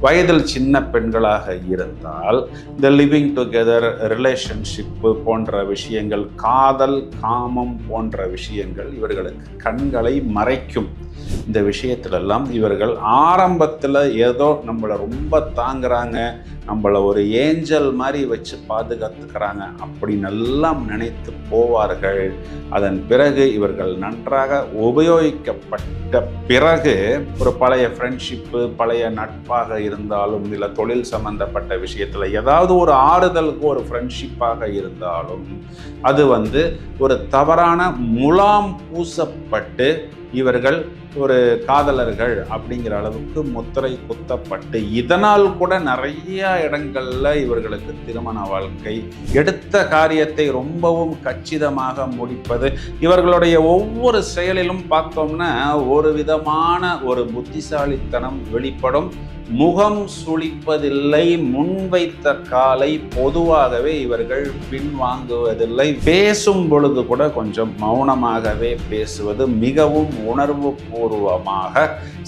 வயதில் சின்ன பெண்களாக இருந்தால் இந்த லிவிங் டுகெதர் ரிலேஷன்ஷிப்பு போன்ற விஷயங்கள் காதல் காமம் போன்ற விஷயங்கள் இவர்களுக்கு கண்களை மறைக்கும். இந்த விஷயத்திலெல்லாம் இவர்கள் ஆரம்பத்தில் ஏதோ நம்மளை ரொம்ப தாங்குறாங்க. நம்மளை ஒரு ஏஞ்சல் மாதிரி வச்சு பாதுகாத்துக்கிறாங்க அப்படின்னு எல்லாம் நினைத்து போவார்கள். அதன் பிறகு இவர்கள் நன்றாக உபயோகிக்கப்பட்ட பிறகு ஒரு பழைய ஃப்ரெண்ட்ஷிப்பு பழைய நட்பாக இருந்தாலும் இல்லை தொழில் சம்பந்தப்பட்ட விஷயத்தில் ஏதாவது ஒரு ஆறுதலுக்கு ஒரு ஃப்ரெண்ட்ஷிப்பாக இருந்தாலும் அது வந்து ஒரு தவறான முலாம் பூசப்பட்டு இவர்கள் ஒரு காதலர்கள் அப்படிங்கிற அளவுக்கு முத்திரை குத்தப்பட்டு இதனால் கூட நிறைய இடங்கள்ல இவர்களுக்கு திருமண வாழ்க்கை எடுத்த காரியத்தை ரொம்பவும் கச்சிதமாக முடிப்பது. இவர்களுடைய ஒவ்வொரு செயலிலும் பார்த்தோம்னா ஒரு விதமான ஒரு புத்திசாலித்தனம் வெளிப்படும். முகம் சுளிப்பதில்லை முன்வைத்த காலை பொதுவாகவே இவர்கள் பின்வாங்குவதில்லை. பேசும் பொழுது கூட கொஞ்சம் மௌனமாகவே பேசுவது மிகவும் உணர்வு பூர்வமாக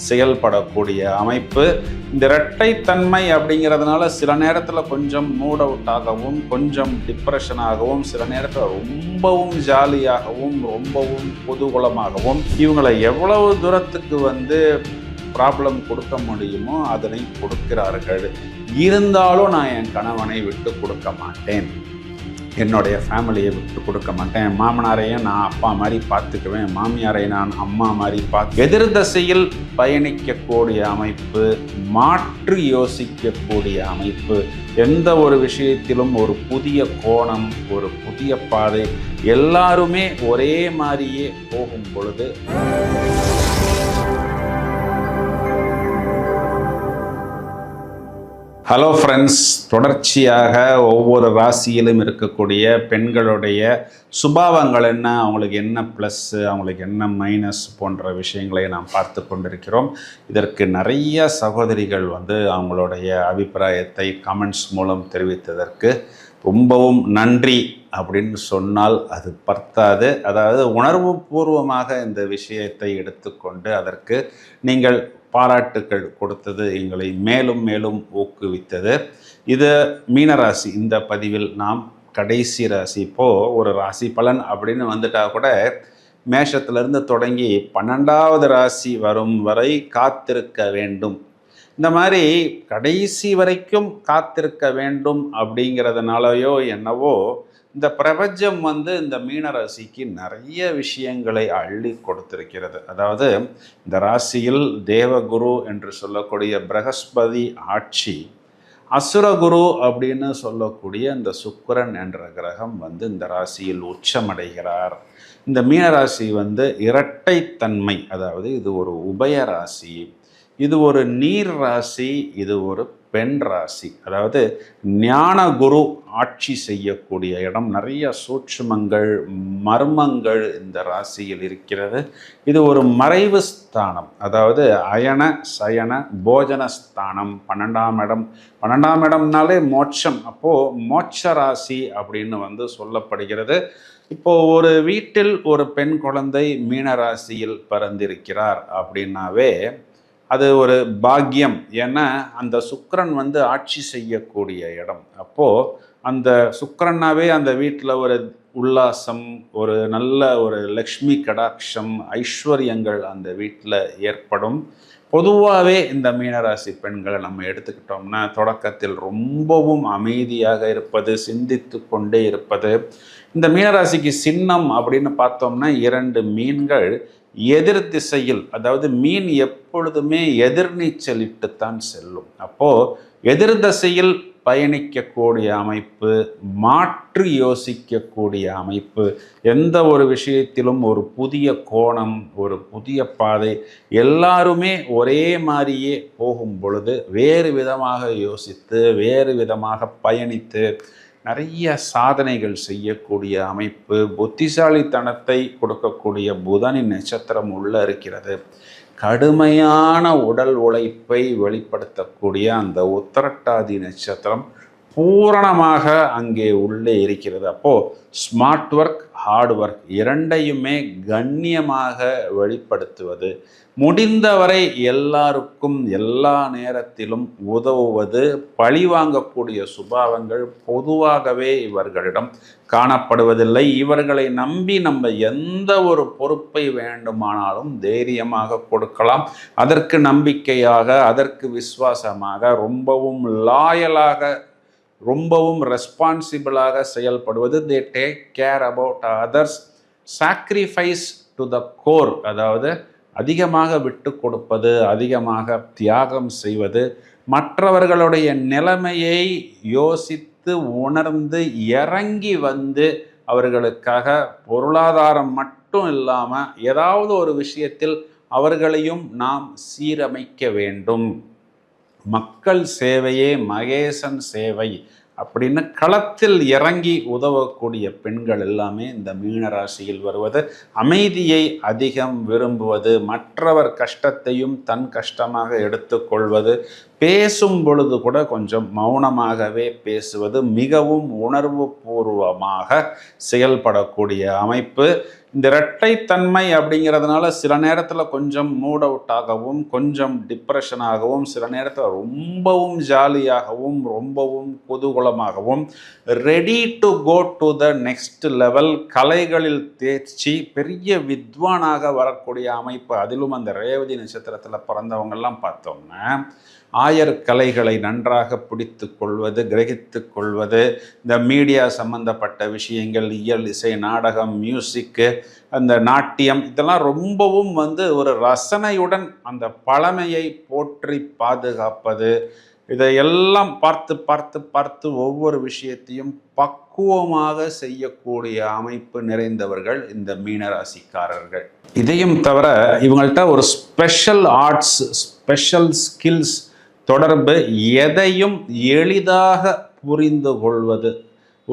செயல்படக்கூடிய அமைப்பு. இந்த இரட்டைத்தன்மை அப்படிங்கிறதுனால சில நேரத்தில் கொஞ்சம் மூட் அவுட் ஆகவும் கொஞ்சம் டிப்ரெஷனாகவும் சில நேரத்தில் ரொம்பவும் ஜாலியாகவும் ரொம்பவும் பொதுகுலமாகவும் இவங்களை எவ்வளவு தூரத்துக்கு வந்து ப்ராப்ளம் கொடுக்க முடியுமோ அதனை கொடுக்கிறார்கள். இருந்தாலும் நான் என் கணவனை விட்டு கொடுக்க மாட்டேன். என்னுடைய ஃபேமிலியை விட்டு கொடுக்க மாட்டேன். மாமனாரையும் நான் அப்பா மாதிரி பார்த்துக்குவேன். மாமியாரை நான் அம்மா மாதிரி பார்த்து எதிர் திசையில் பயணிக்கக்கூடிய அமைப்பு மாற்று யோசிக்கக்கூடிய அமைப்பு எந்த ஒரு விஷயத்திலும் ஒரு புதிய கோணம் ஒரு புதிய பாதை எல்லாருமே ஒரே மாதிரியே போகும் பொழுது ஹலோ ஃப்ரெண்ட்ஸ் தொடர்ச்சியாக ஒவ்வொரு ராசியிலும் இருக்கக்கூடிய பெண்களுடைய சுபாவங்கள் என்ன? அவங்களுக்கு என்ன ப்ளஸ்ஸு அவங்களுக்கு என்ன மைனஸ் போன்ற விஷயங்களை நாம் பார்த்து கொண்டிருக்கிறோம். இதற்கு நிறைய சகோதரிகள் வந்து அவங்களுடைய அபிப்பிராயத்தை கமெண்ட்ஸ் மூலம் தெரிவித்ததற்கு ரொம்பவும் நன்றி அப்படின்னு சொன்னால் அது பத்தாது. அதாவது உணர்வு பூர்வமாக இந்த விஷயத்தை எடுத்துக்கொண்டு அதற்கு நீங்கள் பாராட்டுக்கள் கொடுத்தது எங்களை மேலும் மேலும் ஊக்குவித்தது. இது மீனராசி இந்த பதிவில் நாம் கடைசி ராசி. இப்போது ஒரு ராசி பலன் அப்படின்னு வந்துட்டா கூட மேஷத்திலிருந்து தொடங்கி பன்னெண்டாவது ராசி வரும் வரை காத்திருக்க வேண்டும். இந்த மாதிரி கடைசி வரைக்கும் காத்திருக்க வேண்டும் அப்படிங்கிறதுனாலயோ என்னவோ இந்த பிரபஞ்சம் வந்து இந்த மீனராசிக்கு நிறைய விஷயங்களை அள்ளி கொடுத்திருக்கிறது. அதாவது இந்த ராசியில் தேவகுரு என்று சொல்லக்கூடிய பிரகஸ்பதி ஆட்சி அசுரகுரு அப்படின்னு சொல்லக்கூடிய இந்த சுக்கரன் என்ற கிரகம் வந்து இந்த ராசியில் உச்சமடைகிறார். இந்த மீனராசி வந்து இரட்டைத்தன்மை அதாவது இது ஒரு உபய ராசி இது ஒரு நீர் ராசி இது ஒரு பெண் ராசி அதாவது ஞான குரு ஆட்சி செய்யக்கூடிய இடம் நிறைய சூட்சுமங்கள் மர்மங்கள் இந்த ராசியில் இருக்கிறது. இது ஒரு மறைவு ஸ்தானம் அதாவது அயன சயன போஜன ஸ்தானம் பன்னெண்டாம் இடம். பன்னெண்டாம் இடம்னாலே மோட்சம். அப்போது மோட்ச ராசி அப்படின்னு வந்து சொல்லப்படுகிறது. இப்போ ஒரு வீட்டில் ஒரு பெண் குழந்தை மீன ராசியில் பிறந்திருக்கிறார் அப்படின்னாவே அது ஒரு பாக்கியம். ஏன்னா அந்த சுக்கரன் வந்து ஆட்சி செய்யக்கூடிய இடம். அப்போது அந்த சுக்கிரனாவே அந்த வீட்டில் ஒரு உல்லாசம் ஒரு நல்ல ஒரு லக்ஷ்மி கடாட்சம் ஐஸ்வர்யங்கள் அந்த வீட்டில் ஏற்படும். பொதுவாகவே இந்த மீனராசி பெண்களை நம்ம எடுத்துக்கிட்டோம்னா தொடக்கத்தில் ரொம்பவும் அமைதியாக இருப்பது சிந்தித்து கொண்டே இருப்பது. இந்த மீனராசிக்கு சின்னம் அப்படின்னு பார்த்தோம்னா இரண்டு மீன்கள் எதிர் திசையில் அதாவது மீன் எப்பொழுதுமே எதிர்நீச்சலிட்டுத்தான் செல்லும். அப்போது எதிர் திசையில் பயணிக்கக்கூடிய அமைப்பு மாற்று யோசிக்கக்கூடிய அமைப்பு எந்த ஒரு விஷயத்திலும் ஒரு புதிய கோணம் ஒரு புதிய பாதை எல்லாருமே ஒரே மாதிரியே போகும் பொழுது வேறு விதமாக யோசித்து வேறு விதமாக பயணித்து நிறைய சாதனைகள் செய்யக்கூடிய அமைப்பு புத்திசாலித்தனத்தை கொடுக்கக்கூடிய புதனின் நட்சத்திரம் உள்ள இருக்கிறது. கடுமையான உடல் உழைப்பை வெளிப்படுத்தக்கூடிய அந்த உத்தரட்டாதி நட்சத்திரம் பூரணமாக அங்கே உள்ளே இருக்கிறது. அப்போது ஸ்மார்ட் ஒர்க் ஹார்ட் ஒர்க் இரண்டையுமே கண்ணியமாக வெளிப்படுத்துவது. முடிந்தவரை எல்லாருக்கும் எல்லா நேரத்திலும் உதவுவது பழிவாங்கக்கூடிய சுபாவங்கள் பொதுவாகவே இவர்களிடம் காணப்படுவதில்லை. இவர்களை நம்பி நம்ம எந்த ஒரு பொறுப்பை வேண்டுமானாலும் தைரியமாக கொடுக்கலாம். அதற்கு நம்பிக்கையாக அதற்கு விசுவாசமாக ரொம்பவும் லாயலாக ரொம்பவும் ரெஸ்பான்சிபிளாக செயல்படுவது. They take care about others sacrifice to the core அதாவது அதிகமாக விட்டு கொடுப்பது அதிகமாக தியாகம் செய்வது. மற்றவர்களுடைய நிலைமையை யோசித்து உணர்ந்து இறங்கி வந்து அவர்களுக்காக பொருளாதாரம் மட்டும் இல்லாமல் ஏதாவது ஒரு விஷயத்தில் அவர்களையும் நாம் சீரமைக்க வேண்டும். மக்கள் சேவையே மகேசன் சேவை அப்படின்னு களத்தில் இறங்கி உதவக்கூடிய பெண்கள் எல்லாமே இந்த மீன ராசியில் வருவது. அமைதியை அதிகம் விரும்புவது மற்றவர் கஷ்டத்தையும் தன் கஷ்டமாக எடுத்துக்கொள்வது பேசும் பொழுது கூட கொஞ்சம் மௌனமாகவே பேசுவது மிகவும் உணர்வு பூர்வமாக செயல்படக்கூடிய அமைப்பு. இந்த இரட்டைத்தன்மை அப்படிங்கிறதுனால சில நேரத்தில் கொஞ்சம் மூட் அவுட் ஆகவும் கொஞ்சம் டிப்ரெஷனாகவும் சில நேரத்தில் ரொம்பவும் ஜாலியாகவும் ரொம்பவும் குதூகலமாகவும் ready to go to the next level கலைகளில் தேர்ச்சி பெரிய வித்வானாக வரக்கூடிய அமைப்பு அதிலும் அந்த ரேவதி நட்சத்திரத்தில் பிறந்தவங்கெல்லாம் பார்த்தோம்னா ஆயர் கலைகளை நன்றாக பிடித்து கொள்வது கிரகித்து கொள்வது இந்த மீடியா சம்பந்தப்பட்ட விஷயங்கள் இயல் இசை நாடகம் மியூசிக்கு அந்த நாட்டியம் இதெல்லாம் ரொம்பவும் வந்து ஒரு ரசனையுடன் அந்த பழமையை போற்றி பாதுகாப்பது இதையெல்லாம் பார்த்து பார்த்து பார்த்து ஒவ்வொரு விஷயத்தையும் பக்குவமாக செய்யக்கூடிய அமைப்பு நிறைந்தவர்கள் இந்த மீனராசிக்காரர்கள். இதையும் தவிர இவங்கள்ட்ட ஒரு ஸ்பெஷல் ஆர்ட்ஸ் ஸ்பெஷல் ஸ்கில்ஸ் தொடர்பு எதையும் எளிதாக புரிந்து கொள்வது.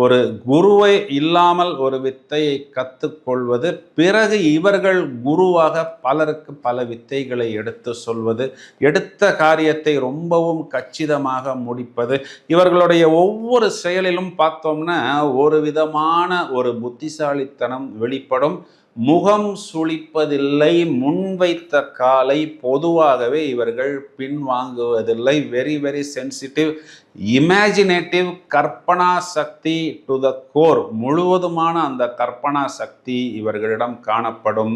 ஒரு குருவை இல்லாமல் ஒரு வித்தையை கற்றுக்கொள்வது பிறகு இவர்கள் குருவாக பலருக்கு பல வித்தைகளை எடுத்து சொல்வது. எடுத்த காரியத்தை ரொம்பவும் கச்சிதமாக முடிப்பது. இவர்களுடைய ஒவ்வொரு செயலிலும் பார்த்தோம்னா ஒரு விதமான ஒரு புத்திசாலித்தனம் வெளிப்படும். முகம் சுளிப்பதில்லை முன்வைத்த காலை பொதுவாகவே இவர்கள் பின்வாங்குவதில்லை. வெரி வெரி சென்சிட்டிவ் இமேஜினேட்டிவ் கற்பனா சக்தி டு த கோர் முழுவதுமான அந்த கற்பனா சக்தி இவர்களிடம் காணப்படும்.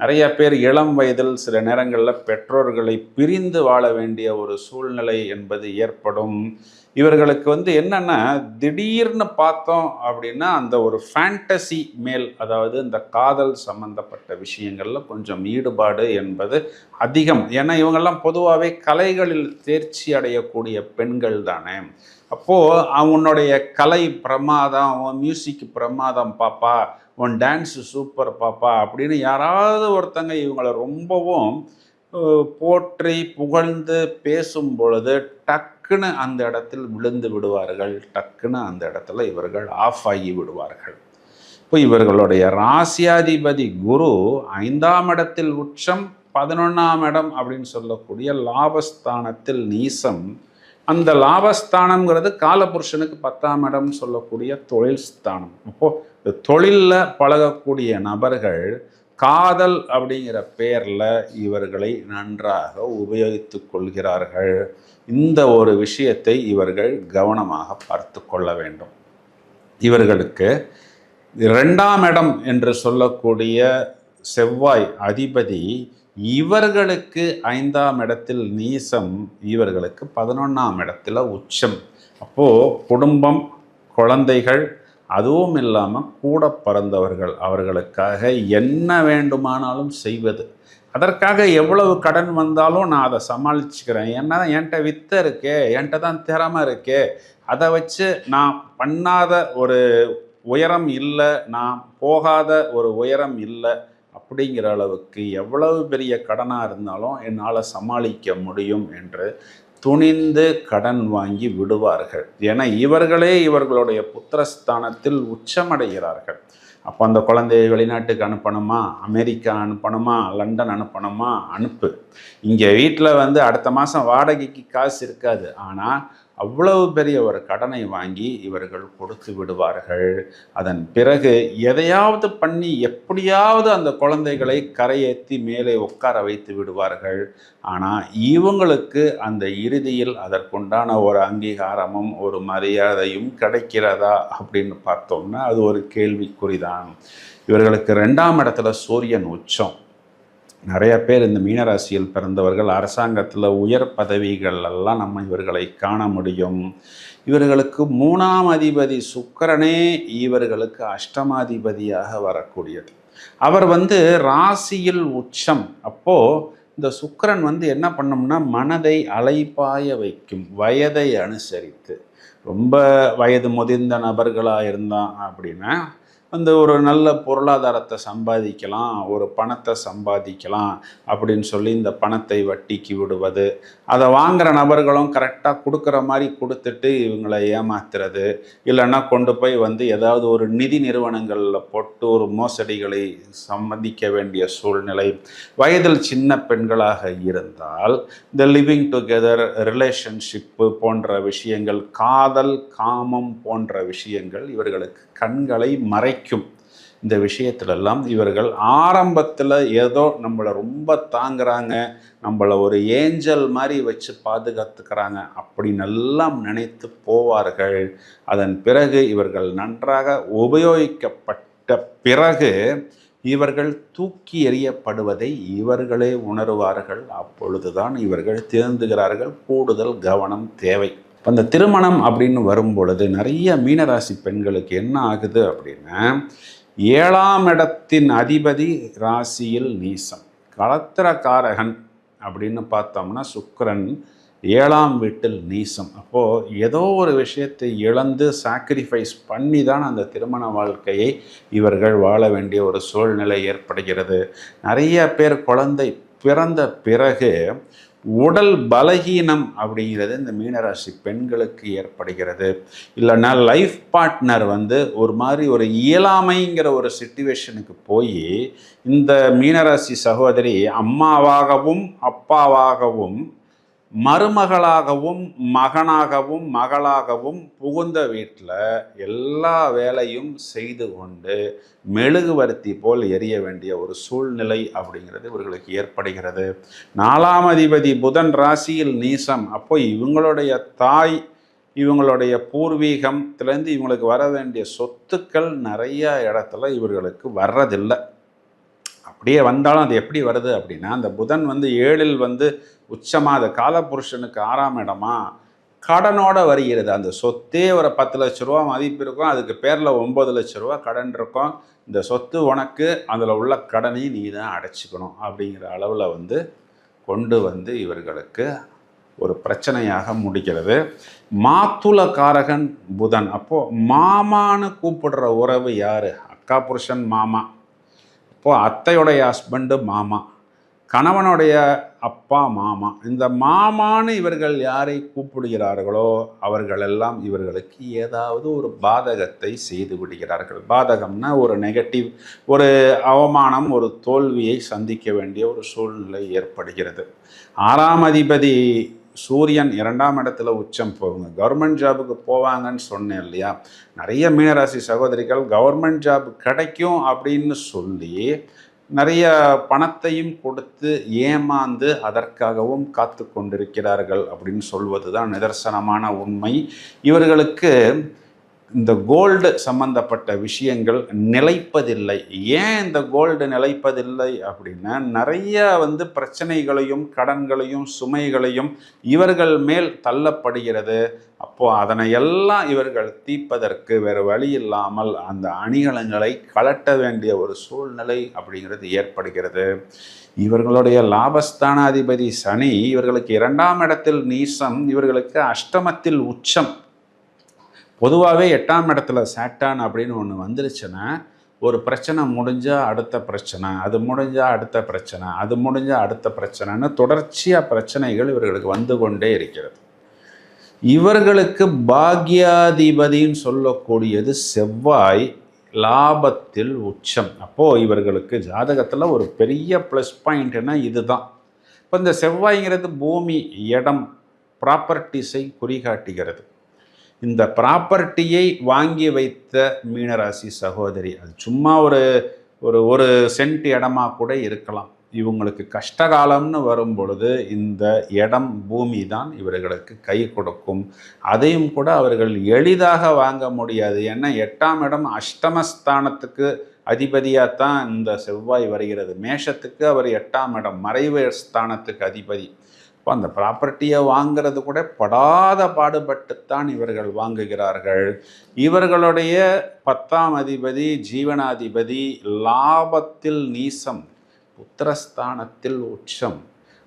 நிறைய பேர் இளம் வயதில் சில நேரங்களில் பெற்றோர்களை பிரிந்து வாழ வேண்டிய ஒரு சூழ்நிலை என்பது ஏற்படும். இவர்களுக்கு வந்து என்னென்னா திடீர்னு பார்த்தோம் அப்படின்னா அந்த ஒரு ஃபேண்டசி மேல் அதாவது இந்த காதல் சம்பந்தப்பட்ட விஷயங்களில் கொஞ்சம் ஈடுபாடு என்பது அதிகம். ஏன்னா இவங்கெல்லாம் பொதுவாகவே கலைகளில் தேர்ச்சி அடையக்கூடிய பெண்கள் தானே. அப்போது அவனுடைய கலை பிரமாதம் உன் மியூசிக் பிரமாதம் பாப்பா உன் டான்ஸு சூப்பர் பாப்பா அப்படின்னு யாராவது ஒருத்தங்க இவங்களை ரொம்பவும் போற்றி புகழ்ந்து பேசும் பொழுது டக்குன்னு அந்த இடத்தில் விழுந்து விடுவார்கள். டக்குன்னு அந்த இடத்துல இவர்கள் ஆஃப் ஆகி விடுவார்கள். இப்போ இவர்களுடைய ராசியாதிபதி குரு ஐந்தாம் இடத்தில் உச்சம் பதினொன்றாம் இடம் அப்படின்னு சொல்லக்கூடிய லாபஸ்தானத்தில் நீசம் அந்த லாபஸ்தானம்ங்கிறது காலபுருஷனுக்கு பத்தாம் இடம் சொல்லக்கூடிய தொழில் ஸ்தானம். அப்போது தொழிலில் பழகக்கூடிய நபர்கள் காதல் அப்படிங்கிற பெயரில் இவர்களை நன்றாக உபயோகித்து கொள்கிறார்கள். இந்த ஒரு விஷயத்தை இவர்கள் கவனமாக பார்த்து கொள்ள வேண்டும். இவர்களுக்கு இரண்டாம் இடம் என்று சொல்லக்கூடிய செவ்வாய் அதிபதி இவர்களுக்கு ஐந்தாம் இடத்தில் நீசம் இவர்களுக்கு பதினொன்றாம் இடத்துல உச்சம். அப்போது குடும்பம் குழந்தைகள் அதுவும் இல்லாமல் கூட பிறந்தவர்கள் அவர்களுக்காக என்ன வேண்டுமானாலும் செய்வது. அதற்காக எவ்வளவு கடன் வந்தாலும் நான் அதை சமாளிச்சுக்கிறேன். ஏன்னா என்கிட்ட வித்த இருக்கே என்கிட்ட தான் திறமை இருக்கே. அதை வச்சு நான் பண்ணாத ஒரு உயரம் இல்லை நான் போகாத ஒரு உயரம் இல்லை. அப்படிங்கிற அளவுக்கு எவ்வளவு பெரிய கடனாக இருந்தாலும் என்னால் சமாளிக்க முடியும் என்று துணிந்து கடன் வாங்கி விடுவார்கள். என இவர்களே இவர்களுடைய புத்திரஸ்தானத்தில் உச்சமடைகிறார்கள். அப்போ அந்த குழந்தையை வெளிநாட்டுக்கு அனுப்பணுமா? அமெரிக்கா அனுப்பணுமா? லண்டன் அனுப்பணுமா? அனுப்பு. இங்கே வீட்டில் வந்து அடுத்த மாதம் வாடகைக்கு காசு இருக்காது. ஆனால் அவ்வளவு பெரிய ஒரு கடனை வாங்கி இவர்கள் கொடுத்து விடுவார்கள். அதன் பிறகு எதையாவது பண்ணி எப்படியாவது அந்த குழந்தைகளை கரையேற்றி மேலே உட்கார வைத்து விடுவார்கள். ஆனால் இவங்களுக்கு அந்த இறுதியில் அதற்குண்டான ஒரு அங்கீகாரமும் ஒரு மரியாதையும் கிடைக்கிறதா அப்படின்னு பார்த்தோம்னா அது ஒரு கேள்விக்குறிதான். இவர்களுக்கு ரெண்டாம் இடத்துல சூரியன் உச்சம். நிறைய பேர் இந்த மீனராசியில் பிறந்தவர்கள் அரசாங்கத்தில் உயர் பதவிகள் எல்லாம் நம்ம இவர்களை காண முடியும். இவர்களுக்கு மூணாம் அதிபதி சுக்கிரனே இவர்களுக்கு அஷ்டமாதிபதியாக வரக்கூடியது. அவர் வந்து ராசியில் உச்சம். அப்போது இந்த சுக்கிரன் வந்து என்ன பண்ணோம்னா மனதை அலைப்பாய வைக்கும் வயதை அனுசரித்து. ரொம்ப வயது முதிர்ந்த நபர்களாக இருந்தான் அப்படின்னா அந்த ஒரு நல்ல பொருளாதாரத்தை சம்பாதிக்கலாம் ஒரு பணத்தை சம்பாதிக்கலாம் அப்படின்னு சொல்லி இந்த பணத்தை வட்டிக்கு விடுவது அதை வாங்குகிற நபர்களும் கரெக்டாக கொடுக்குற மாதிரி கொடுத்துட்டு இவங்களை ஏமாத்துறது இல்லைன்னா கொண்டு போய் வந்து ஏதாவது ஒரு நிதி நிறுவனங்களில் போட்டு ஒரு மோசடிகளை சம்மதிக்க வேண்டிய சூழ்நிலை வயதில் சின்ன பெண்களாக இருந்தால் இந்த லிவிங் டுகெதர் ரிலேஷன்ஷிப்பு போன்ற விஷயங்கள் காதல் காமம் போன்ற விஷயங்கள் இவர்களுக்கு கண்களை மறைக்கும். இந்த விஷயத்துலெல்லாம் இவர்கள் ஆரம்பத்தில் ஏதோ நம்மளை ரொம்ப தாங்குறாங்க நம்மளை ஒரு ஏஞ்சல் மாதிரி வச்சு பாதுகாத்துக்கிறாங்க அப்படின்னெல்லாம் நினைத்து போவார்கள். அதன் பிறகு இவர்கள் நன்றாக உபயோகிக்கப்பட்ட பிறகு இவர்கள் தூக்கி எறியப்படுவதை இவர்களே உணருவார்கள். அப்பொழுதுதான் இவர்கள் தேர்ந்துகிறார்கள் கூடுதல் கவனம் தேவை. இப்போ அந்த திருமணம் அப்படின்னு வரும் பொழுது நிறைய மீனராசி பெண்களுக்கு என்ன ஆகுது அப்படின்னா ஏழாம் இடத்தின் அதிபதி ராசியில் நீசம். கலத்திரக்காரகன் அப்படின்னு பார்த்தோம்னா சுக்கரன் ஏழாம் வீட்டில் நீசம். அப்போது ஏதோ ஒரு விஷயத்தை இழந்து சாக்ரிஃபைஸ் பண்ணி தான் அந்த திருமண வாழ்க்கையை இவர்கள் வாழ வேண்டிய ஒரு சூழ்நிலை ஏற்படுகிறது. நிறைய பேர் குழந்தை பிறந்த பிறகு உடல் பலகீனம் அப்படிங்கிறது இந்த மீனராசி பெண்களுக்கு ஏற்படுகிறது. இல்லைன்னா லைஃப் பார்ட்னர் வந்து ஒரு மாதிரி ஒரு இயலாமைங்கிற ஒரு சுச்சுவேஷனுக்கு போய் இந்த மீனராசி சகோதரி அம்மாவாகவும் அப்பாவாகவும் மருமகளாகவும் மகனாகவும் மகளாகவும் புகுந்த வீட்டில் எல்லா வேலையும் செய்து கொண்டு மெழுகுவர்த்தி போல் எரிய வேண்டிய ஒரு சூழ்நிலை அப்படிங்கிறது இவர்களுக்கு ஏற்படுகிறது. நாலாம் அதிபதி புதன் ராசியில் நீசம். அப்போ இவங்களுடைய தாய் இவங்களுடைய பூர்வீகத்திலேருந்து இவங்களுக்கு வர வேண்டிய சொத்துக்கள் நிறைய இடத்துல இவர்களுக்கு வர்றதில்லை. அப்படியே வந்தாலும் அது எப்படி வருது அப்படின்னா அந்த புதன் வந்து ஏழில் வந்து உச்சமாக உச்சமாத காலபுருஷனுக்கு ஆறாம் இடமா கடனோட வருகிறது. அந்த சொத்தே ஒரு பத்து லட்ச ரூபா மதிப்பு இருக்கும். அதுக்கு பேரில் ஒம்பது லட்ச ரூபா கடன் இருக்கும். இந்த சொத்து உனக்கு அதில் உள்ள கடனையும் நீ தான் அடைச்சிக்கணும் அப்படிங்கிற அளவில் வந்து கொண்டு வந்து இவர்களுக்கு ஒரு பிரச்சனையாக முடிக்கிறது மாத்துளக்காரகன் புதன். அப்போது மாமான்னு கூப்பிடுற உறவு யார்? அக்கா புருஷன் மாமா. இப்போது அத்தையுடைய ஹஸ்பண்டு மாமா கணவனுடைய அப்பா மாமா. இந்த மாமான்னு இவர்கள் யாரை கூப்பிடுகிறார்களோ அவர்களெல்லாம் இவர்களுக்கு ஏதாவது ஒரு பாதகத்தை செய்து விடுகிறார்கள். பாதகம்னா ஒரு நெகட்டிவ் ஒரு அவமானம் ஒரு தோல்வியை சந்திக்க வேண்டிய ஒரு சூழ்நிலை ஏற்படுகிறது. ஆறாம் அதிபதி சூரியன் இரண்டாம் இடத்துல உச்சம் போகுங்க. கவர்மெண்ட் ஜாபுக்கு போவாங்கன்னு சொன்னேன் இல்லையா? நிறைய மீனராசி சகோதரிகள் கவர்மெண்ட் ஜாப் கிடைக்கும் அப்படின்னு சொல்லி நிறைய பணத்தையும் கொடுத்து ஏமாந்து அதற்காகவும் காத்து கொண்டிருக்கிறார்கள் அப்படின்னு சொல்வது தான் நிதர்சனமான உண்மை. இவர்களுக்கு இந்த கோல்டு சம்பந்தப்பட்ட விஷயங்கள் நிலைப்பதில்லை. ஏன் இந்த கோல்டு நிலைப்பதில்லை அப்படின்னா நிறைய வந்து பிரச்சனைகளையும் கடன்களையும் சுமைகளையும் இவர்கள் மேல் தள்ளப்படுகிறது. அப்போது அதனை எல்லாம் இவர்கள் தீர்ப்பதற்கு வேறு வழி இல்லாமல் அந்த அணிகலங்களை கலட்ட வேண்டிய ஒரு சூழ்நிலை அப்படிங்கிறது ஏற்படுகிறது. இவர்களுடைய லாபஸ்தானாதிபதி சனி இவர்களுக்கு இரண்டாம் இடத்தில் நீசம் இவர்களுக்கு அஷ்டமத்தில் உச்சம் பொதுவாகவே எட்டாம் இடத்துல சாட்டான் அப்படின்னு ஒன்று வந்துருச்சுன்னா ஒரு பிரச்சனை முடிஞ்சால் அடுத்த பிரச்சனை அது முடிஞ்சால் அடுத்த பிரச்சனை அது முடிஞ்சால் அடுத்த பிரச்சனைன்னு தொடர்ச்சியாக பிரச்சனைகள் இவர்களுக்கு வந்து கொண்டே இருக்கிறது. இவர்களுக்கு பாக்யாதிபதின்னு சொல்லக்கூடியது செவ்வாய் லாபத்தில் உச்சம். அப்போது இவர்களுக்கு ஜாதகத்தில் ஒரு பெரிய ப்ளஸ் பாயிண்ட்னா இதுதான். இப்போ இந்த செவ்வாய்ங்கிறது பூமி இடம் ப்ராப்பர்ட்டிஸை குறிகாட்டுகிறது. இந்த ப்ராப்பர்ட்டியை வாங்கி வைத்த மீனராசி சகோதரி அது சும்மா ஒரு ஒரு ஒரு சென்ட் இடமா கூட இருக்கலாம். இவங்களுக்கு கஷ்டகாலம்னு வரும் பொழுது இந்த இடம் பூமி தான் இவர்களுக்கு கை கொடுக்கும். அதையும் கூட அவர்கள் எளிதாக வாங்க முடியாது. ஏன்னா எட்டாம் இடம் அஷ்டமஸ்தானத்துக்கு அதிபதியாக தான் இந்த செவ்வாய் வருகிறது. மேஷத்துக்கு அவர் எட்டாம் இடம் மறைவு ஸ்தானத்துக்கு அதிபதி. அப்போ அந்த ப்ராப்பர்ட்டியை வாங்கிறது கூட படாத பாடுபட்டுத்தான் இவர்கள் வாங்குகிறார்கள். இவர்களுடைய பத்தாம் அதிபதி ஜீவனாதிபதி லாபத்தில் நீசம் புத்திரஸ்தானத்தில் உச்சம்.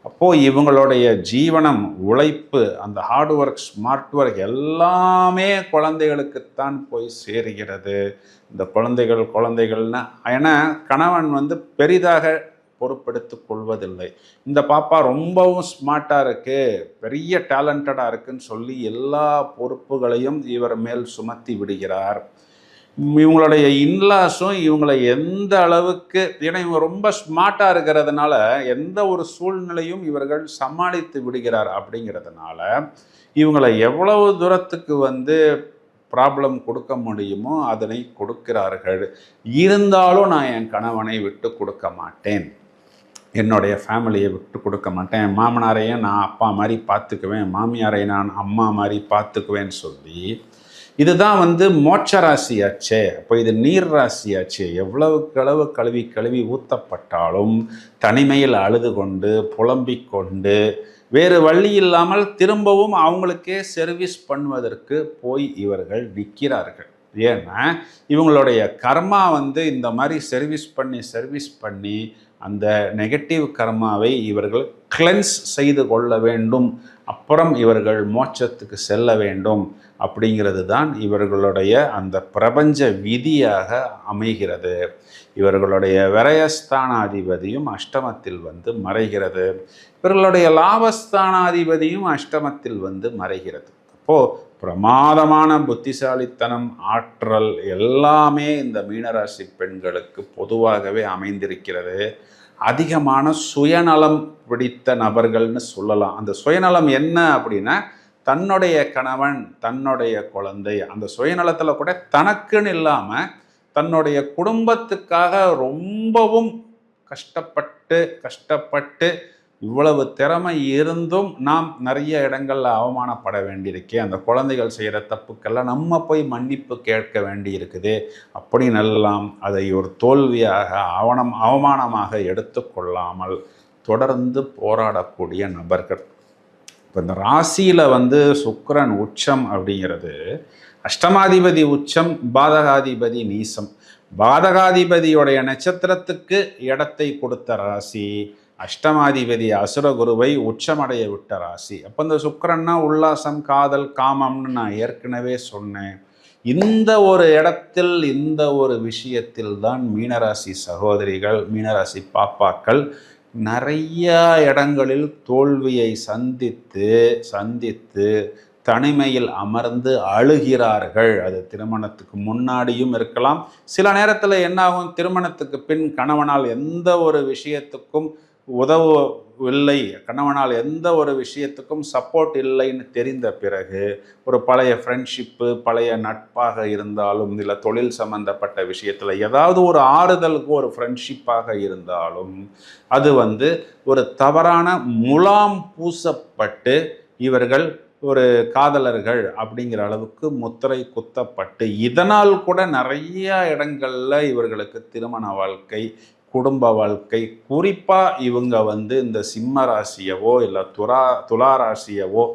அப்போது இவங்களுடைய ஜீவனம் உழைப்பு அந்த ஹார்ட் ஒர்க் ஸ்மார்ட் ஒர்க் எல்லாமே குழந்தைகளுக்குத்தான் போய் சேருகிறது. இந்த குழந்தைகள் குழந்தைகள்னு ஏன்னா கணவன் வந்து பெரிதாக பொறுப்பெடுத்துக் கொள்வதில்லை. இந்த பாப்பா ரொம்பவும் ஸ்மார்ட்டாக இருக்கு பெரிய டேலண்டடாக இருக்குன்னு சொல்லி எல்லா பொறுப்புகளையும் இவர் மேல் சுமத்தி விடுகிறார். இவங்களுடைய இன்லாஸும் இவங்களை எந்த அளவுக்கு ஏன்னா இவங்க ரொம்ப ஸ்மார்ட்டாக இருக்கிறதுனால எந்த ஒரு சூழ்நிலையும் இவர்கள் சமாளித்து விடுகிறார் அப்படிங்கிறதுனால இவங்களை எவ்வளவு தூரத்துக்கு வந்து ப்ராப்ளம் கொடுக்க முடியுமோ அதனை கொடுக்கிறார்கள். இருந்தாலும் நான் என் கணவனை விட்டு கொடுக்க மாட்டேன். என்னுடைய ஃபேமிலியை விட்டு கொடுக்க மாட்டேன். மாமனாரையும் நான் அப்பா மாதிரி பார்த்துக்குவேன். மாமியாரை நான் அம்மா மாதிரி பார்த்துக்குவேன்னு சொல்லி இதுதான் வந்து மோட்ச ராசியாச்சே அப்போ இது நீர் ராசியாச்சே எவ்வளவுக்கு அளவு கழுவி கழுவி ஊத்தப்பட்டாலும் தனிமையில் அழுது கொண்டு புலம்பிக் கொண்டு வேறு வழி இல்லாமல் திரும்பவும் அவங்களுக்கே சர்வீஸ் பண்ணுவதற்கு போய் இவர்கள் நிற்கிறார்கள். ஏன்னா இவங்களுடைய கர்மா வந்து இந்த மாதிரி சர்வீஸ் பண்ணி சர்வீஸ் பண்ணி அந்த நெகட்டிவ் கர்மாவை இவர்கள் கிளென்ஸ் செய்து கொள்ள வேண்டும். அப்புறம் இவர்கள் மோட்சத்துக்கு செல்ல வேண்டும். அப்படிங்கிறது தான் இவர்களுடைய அந்த பிரபஞ்ச விதியாக அமைகிறது. இவர்களுடைய விரயஸ்தானாதிபதியும் அஷ்டமத்தில் வந்து மறைகிறது. இவர்களுடைய லாபஸ்தானாதிபதியும் அஷ்டமத்தில் வந்து மறைகிறது. அப்போது பிரமாதமான புத்திசாலித்தனம் ஆற்றல் எல்லாமே இந்த மீனராசி பெண்களுக்கு பொதுவாகவே அமைந்திருக்கிறது. அதிகமான சுயநலம் பிடித்த நபர்கள்னு சொல்லலாம். அந்த சுயநலம் என்ன அப்படின்னா தன்னுடைய கணவன் தன்னுடைய குழந்தை அந்த சுயநலத்தில் கூட தனக்குன்னு இல்லாமல் தன்னுடைய குடும்பத்துக்காக ரொம்பவும் கஷ்டப்பட்டு கஷ்டப்பட்டு இவ்வளவு திறமை இருந்தும் நாம் நிறைய இடங்களில் அவமானப்பட வேண்டியிருக்கே அந்த குழந்தைகள் செய்கிற தப்புக்கெல்லாம் நம்ம போய் மன்னிப்பு கேட்க வேண்டியிருக்குது அப்படின்னெல்லாம் அதை ஒரு தோல்வியாக அவனம் அவமானமாக எடுத்துக்கொள்ளாமல் தொடர்ந்து போராடக்கூடிய நபர்கள். இப்போ இந்த ராசியில் வந்து சுக்கரன் உச்சம் அப்படிங்கிறது அஷ்டமாதிபதி உச்சம் பாதகாதிபதி நீசம். பாதகாதிபதியுடைய நட்சத்திரத்துக்கு இடத்தை கொடுத்த ராசி அஷ்டமாதிபதி அசுரகுருவை உச்சமடைய விட்ட ராசி. அப்போ இந்த சுக்கரன்னா உல்லாசம் காதல் காமம்னு நான் ஏற்கனவே சொன்னேன். இந்த ஒரு இடத்தில் இந்த ஒரு விஷயத்தில் தான் மீனராசி சகோதரிகள் மீனராசி பாப்பாக்கள் நிறைய இடங்களில் தோல்வியை சந்தித்து சந்தித்து தனிமையில் அமர்ந்து அழுகிறார்கள். அது திருமணத்துக்கு முன்னாடியும் இருக்கலாம். சில நேரத்தில் என்னாகும்? திருமணத்துக்கு பின் கணவனால் எந்த ஒரு விஷயத்துக்கும் உதவவில்லை. கணவனால் எந்த ஒரு விஷயத்துக்கும் சப்போர்ட் இல்லைன்னு தெரிந்த பிறகு ஒரு பழைய ஃப்ரெண்ட்ஷிப்பு பழைய நட்பாக இருந்தாலும் இல்லை தொழில் சம்பந்தப்பட்ட விஷயத்தில் ஏதாவது ஒரு ஆறுதலுக்கு ஒரு ஃப்ரெண்ட்ஷிப்பாக இருந்தாலும் அது வந்து ஒரு தவறான முலாம் பூசப்பட்டு இவர்கள் ஒரு காதலர்கள் அப்படிங்கிற அளவுக்கு முத்திரை குத்தப்பட்டு இதனால் கூட நிறைய இடங்களில் இவர்களுக்கு திருமண வாழ்க்கை குடும்ப வாழ்க்கை குறிப்பாக இவங்க வந்து இந்த சிம்ம ராசியவோ இல்லை துரா துலா ராசியவோ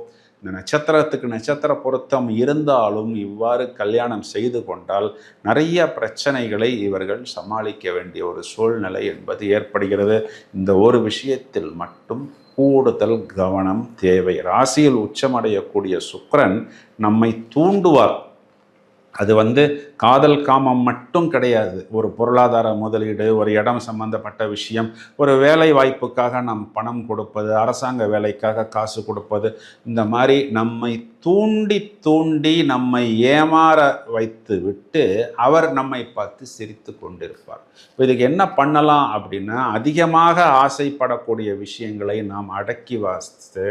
இந்த நட்சத்திரத்துக்கு நட்சத்திர பொருத்தம் இருந்தாலும் இவ்வாறு கல்யாணம் செய்து கொண்டால் நிறைய பிரச்சனைகளை இவர்கள் சமாளிக்க வேண்டிய ஒரு சூழ்நிலை என்பது ஏற்படுகிறது. இந்த ஒரு விஷயத்தில் மட்டும் கூடுதல் கவனம் தேவை. ராசியில் உச்சமடையக்கூடிய சுக்கரன் நம்மை தூண்டுவார். அது வந்து காதல் காமம் மட்டும் கிடையாது. ஒரு பொருளாதார முதலீடு ஒரு இடம் சம்பந்தப்பட்ட விஷயம் ஒரு வேலை வாய்ப்புக்காக நாம் பணம் கொடுப்பது அரசாங்க வேலைக்காக காசு கொடுப்பது இந்த மாதிரி நம்மை தூண்டி தூண்டி நம்மை ஏமாற வைத்து விட்டு அவர் நம்மை பார்த்து சிரித்து கொண்டிருப்பார். இப்போ இதுக்கு என்ன பண்ணலாம் அப்படின்னா அதிகமாக ஆசைப்படக்கூடிய விஷயங்களை நாம் அடக்கி வாசித்து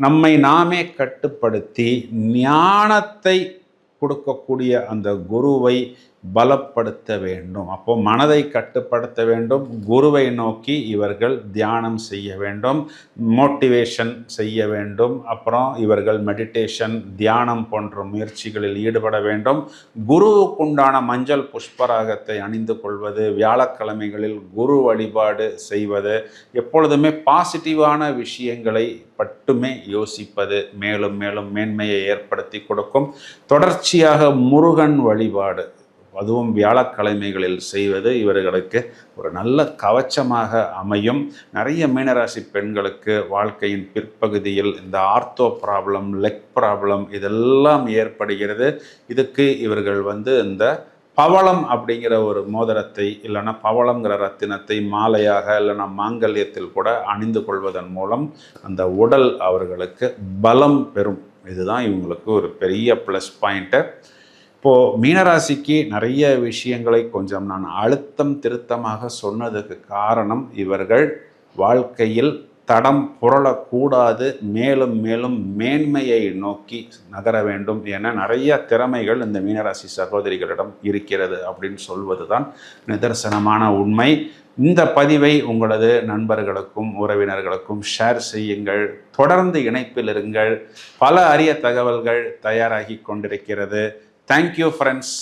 நம்மை நாமே கட்டுப்படுத்தி ஞானத்தை கொடுக்கக்கூடிய அந்த குருவை பலப்படுத்த வேண்டும். அப்போ மனதை கட்டுப்படுத்த வேண்டும். குருவை நோக்கி இவர்கள் தியானம் செய்ய வேண்டும். மோட்டிவேஷன் செய்ய வேண்டும். அப்புறம் இவர்கள் மெடிடேஷன் தியானம் போன்ற முயற்சிகளில் ஈடுபட வேண்டும். குருவுக்குண்டான மஞ்சள் புஷ்பராகத்தை அணிந்து கொள்வது வியாழக்கிழமைகளில் குரு வழிபாடு செய்வது எப்பொழுதுமே பாசிட்டிவான விஷயங்களை மட்டுமே யோசிப்பது மேலும் மேலும் மேன்மையை ஏற்படுத்தி கொடுக்கும். தொடர்ச்சியாக முருகன் வழிபாடு அதுவும் வியாழக்கிழமைகளில் செய்வது இவர்களுக்கு ஒரு நல்ல கவச்சமாக அமையும். நிறைய மீனராசி பெண்களுக்கு வாழ்க்கையின் பிற்பகுதியில் இந்த ஆர்த்தோ ப்ராப்ளம் லெக் ப்ராப்ளம் இதெல்லாம் ஏற்படுகிறது. இதுக்கு இவர்கள் வந்து இந்த பவளம் அப்படிங்கிற ஒரு மோதிரத்தை இல்லைன்னா பவளங்கிற ரத்தினத்தை மாலையாக இல்லைன்னா மாங்கல்யத்தில் கூட அணிந்து கொள்வதன் மூலம் அந்த உடல் அவர்களுக்கு பலம் பெறும். இதுதான் இவங்களுக்கு ஒரு பெரிய ப்ளஸ் பாயிண்ட்டு இப்போது மீனராசிக்கு நிறைய விஷயங்களை கொஞ்சம் நான் அழுத்தம் திருத்தமாக சொன்னதுக்கு காரணம் இவர்கள் வாழ்க்கையில் தடம் புரளக்கூடாது மேலும் மேலும் மேன்மையை நோக்கி நகர வேண்டும் என நிறைய திறமைகள் இந்த மீனராசி சகோதரிகளிடம் இருக்கிறது அப்படின்னு சொல்வது தான் நிதர்சனமான உண்மை. இந்த பதிவை உங்களது நண்பர்களுக்கும் உறவினர்களுக்கும் ஷேர் செய்யுங்கள். தொடர்ந்து இணைப்பில் இருங்கள். பல அரிய தகவல்கள் தயாராகி கொண்டிருக்கிறது. Thank you friends